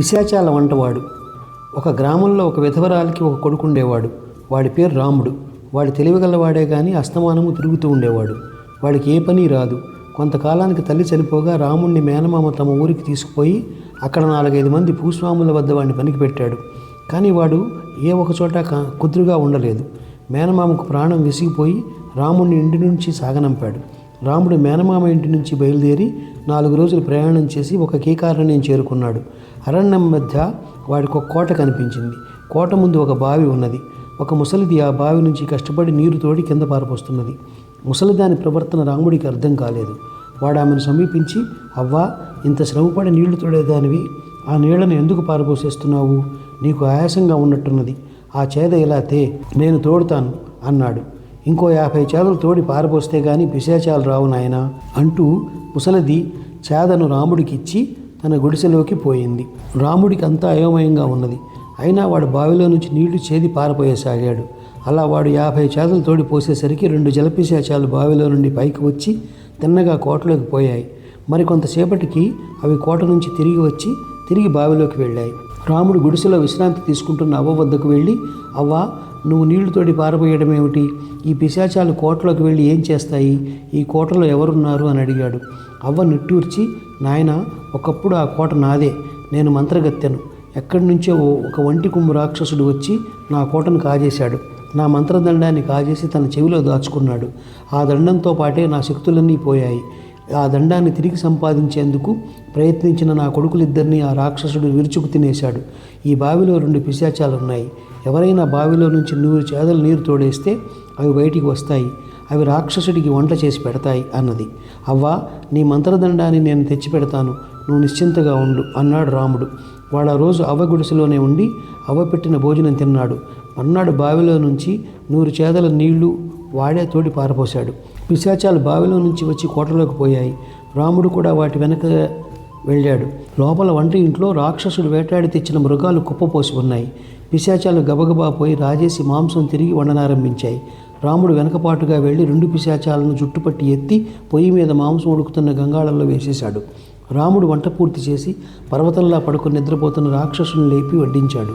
పిశాచాల వంటవాడు. ఒక గ్రామంలో ఒక విధవరాలికి ఒక కొడుకు ఉండేవాడు. వాడి పేరు రాముడు. వాడి తెలివిగలవాడే కానీ అస్తమానము తిరుగుతూ ఉండేవాడు. వాడికి ఏ పని రాదు. కొంతకాలానికి తల్లి చనిపోగా రాముణ్ణి మేనమామ తమ ఊరికి తీసుకుపోయి అక్కడ నాలుగైదు మంది భూస్వాముల వద్ద వాడిని పనికి పెట్టాడు. కానీ వాడు ఏ ఒక చోట కుదురుగా ఉండలేదు. మేనమామకు ప్రాణం విసిగిపోయి రాముణ్ణి ఇంటి నుంచి సాగనంపాడు. రాముడు మేనమామ ఇంటి నుంచి బయలుదేరి నాలుగు రోజులు ప్రయాణం చేసి ఒక కీకారణ్యం చేరుకున్నాడు. అరణ్యం మధ్య వాడికి ఒక కోట కనిపించింది. కోట ముందు ఒక బావి ఉన్నది. ఒక ముసలిది ఆ బావి నుంచి కష్టపడి నీరు తోడి కింద పారపోస్తున్నది. ముసలిదాని ప్రవర్తన రాముడికి అర్థం కాలేదు. వాడు ఆమెను సమీపించి అవ్వా ఇంత శ్రమపడి నీళ్ళు తోడేదానివి. ఆ నీళ్ళను ఎందుకు పారపోసేస్తున్నావు నీకు ఆయాసంగా ఉన్నట్టున్నది. ఆ చేద ఇలా తే నేను తోడుతాను అన్నాడు. ఇంకో యాభై చేదలు తోడి పారిపోస్తే గాని పిశాచాలు రావు నాయనా అంటూ ముసలది చేదను రాముడికిచ్చి తన గుడిసెలోకి పోయింది. రాముడికి అంతా అయోమయంగా ఉన్నది. అయినా వాడు బావిలో నుంచి నీళ్ళు చేది పారపోయసాగాడు అలా వాడు యాభై చేదలు తోడి పోసేసరికి రెండు జలపిశాచాలు బావిలో నుండి పైకి వచ్చి తిన్నగా కోటలోకి పోయాయి. మరికొంతసేపటికి అవి కోట నుంచి తిరిగి వచ్చి తిరిగి బావిలోకి వెళ్ళాయి. రాముడు గుడిసెలో విశ్రాంతి తీసుకుంటున్న అవ్వ వద్దకు వెళ్ళి అవ్వ నువ్వు నీళ్ళుతోటి పారబోయడం ఏమిటి? ఈ పిశాచాలు కోటలోకి వెళ్ళి ఏం చేస్తాయి? ఈ కోటలో ఎవరున్నారు? అని అడిగాడు. అవ్వ నిట్టూర్చి నాయన ఒకప్పుడు ఆ కోట నాదే. నేను మంత్రగత్తెను. ఎక్కడి నుంచో ఓ- ఒక వంటి కుంభ రాక్షసుడు వచ్చి నా కోటను కాజేశాడు. నా మంత్రదండాన్ని కాజేసి తన చెవిలో దాచుకున్నాడు. ఆ దండంతో పాటే నా శక్తులన్నీ పోయాయి. ఆ దండాన్ని తిరిగి సంపాదించేందుకు ప్రయత్నించిన నా కొడుకులిద్దరినీ ఆ రాక్షసుడు విరుచుకు తినేశాడు. ఈ బావిలో రెండు పిశాచాలు ఉన్నాయి ఎవరైనా బావిలో నుంచి నూరు చేదలు నీరు తోడేస్తే అవి బయటికి వస్తాయి. అవి రాక్షసుడికి వంట చేసి పెడతాయి అన్నది. అవ్వా నీ మంత్రదండాన్ని నేను తెచ్చి పెడతాను నువ్వు నిశ్చింతగా ఉండు అన్నాడు రాముడు. వాడు ఆ రోజు అవ్వ గుడిసెలోనే ఉండి అవ్వ పెట్టిన భోజనం తిన్నాడు. మన్నాడు బావిలో నుంచి నూరు చేదల నీళ్ళు వాడే తోడి పారపోశాడు. పిశాచాలు బావిలో నుంచి వచ్చి కోటలోకి పోయాయి. రాముడు కూడా వాటి వెనక వెళ్ళాడు. లోపల వంట ఇంట్లో రాక్షసుడు వేటాడి తెచ్చిన మృగాలు కుప్పపోసి ఉన్నాయి. పిశాచాలు గబగబా పోయి రాజేసి మాంసం తిరిగి వండనారంభించాయి. రాముడు వెనకపాటుగా వెళ్ళి రెండు పిశాచాలను జుట్టుపట్టి ఎత్తి పొయ్యి మీద మాంసం ఉడుకుతున్న గంగాళంలో వేసేశాడు. రాముడు వంట పూర్తి చేసి పర్వతంలా పడుకుని నిద్రపోతున్న రాక్షసుని లేపి వడ్డించాడు.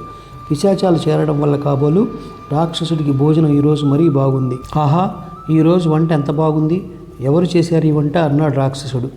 పిశాచాలు చేరడం వల్ల కాబోలు రాక్షసుడికి భోజనం ఈరోజు మరీ బాగుంది. ఆహా ఈరోజు వంట ఎంత బాగుంది? ఎవరు చేశారు ఈ వంట? అన్నాడు రాక్షసుడు.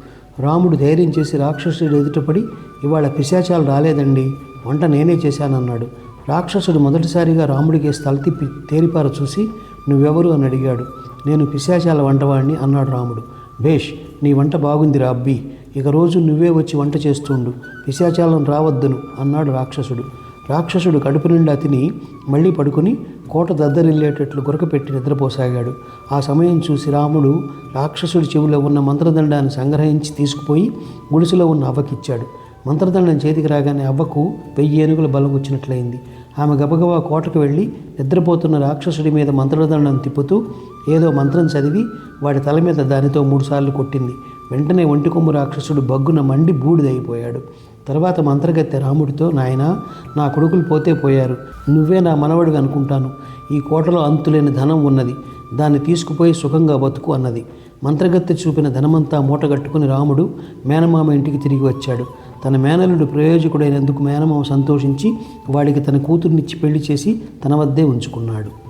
రాముడు ధైర్యం చేసి రాక్షసుడు ఎదుటపడి ఇవాళ పిశాచాలు రాలేదండి వంట నేనే చేశానన్నాడు. రాక్షసుడు మొదటిసారిగా రాముడికి తలతిప్పి తేరిపార చూసి నువ్వెవరు? అని అడిగాడు. నేను పిశాచాల వంటవాడిని అన్నాడు రాముడు. భేష్ నీ వంట బాగుందిరా అబ్బి. ఇక రోజు నువ్వే వచ్చి వంట చేస్తుండు. పిశాచాలను రావద్దును అన్నాడు రాక్షసుడు. రాక్షసుడు కడుపు నిండా తిని మళ్ళీ పడుకుని కోట దద్దరిల్లేటట్లు గురకపెట్టి నిద్రపోసాగాడు. ఆ సమయం చూసి రాముడు రాక్షసుడి చెవిలో ఉన్న మంత్రదండాన్ని సంగ్రహించి తీసుకుపోయి గుడిసెలో ఉన్న అవ్వకిచ్చాడు. మంత్రదండం చేతికి రాగానే అవ్వకు వెయ్యి ఏనుగుల బలం వచ్చినట్లయింది. ఆమె గబగబా కోటకు వెళ్ళి నిద్రపోతున్న రాక్షసుడి మీద మంత్రదండం తిప్పుతూ ఏదో మంత్రం చదివి వాడి తల మీద దానితో మూడుసార్లు కొట్టింది. వెంటనే ఒంటి కొమ్ము రాక్షసుడు బగ్గున మండి బూడిదైపోయాడు. తర్వాత మంత్రగత్తె రాముడితో నాయన నా కొడుకులు పోతే పోయారు. నువ్వే నా మనవడు అనుకుంటాను. ఈ కోటలో అంతులేని ధనం ఉన్నది. దాన్ని తీసుకుపోయి సుఖంగా బతుకు అన్నది. మంత్రగత్తె చూపిన ధనమంతా మూటగట్టుకుని రాముడు మేనమామ ఇంటికి తిరిగి వచ్చాడు. తన మేనలుడు ప్రయోజకుడైనందుకు మేనమామ సంతోషించి వాడికి తన కూతుర్నిచ్చి పెళ్ళి చేసి తన వద్దే ఉంచుకున్నాడు.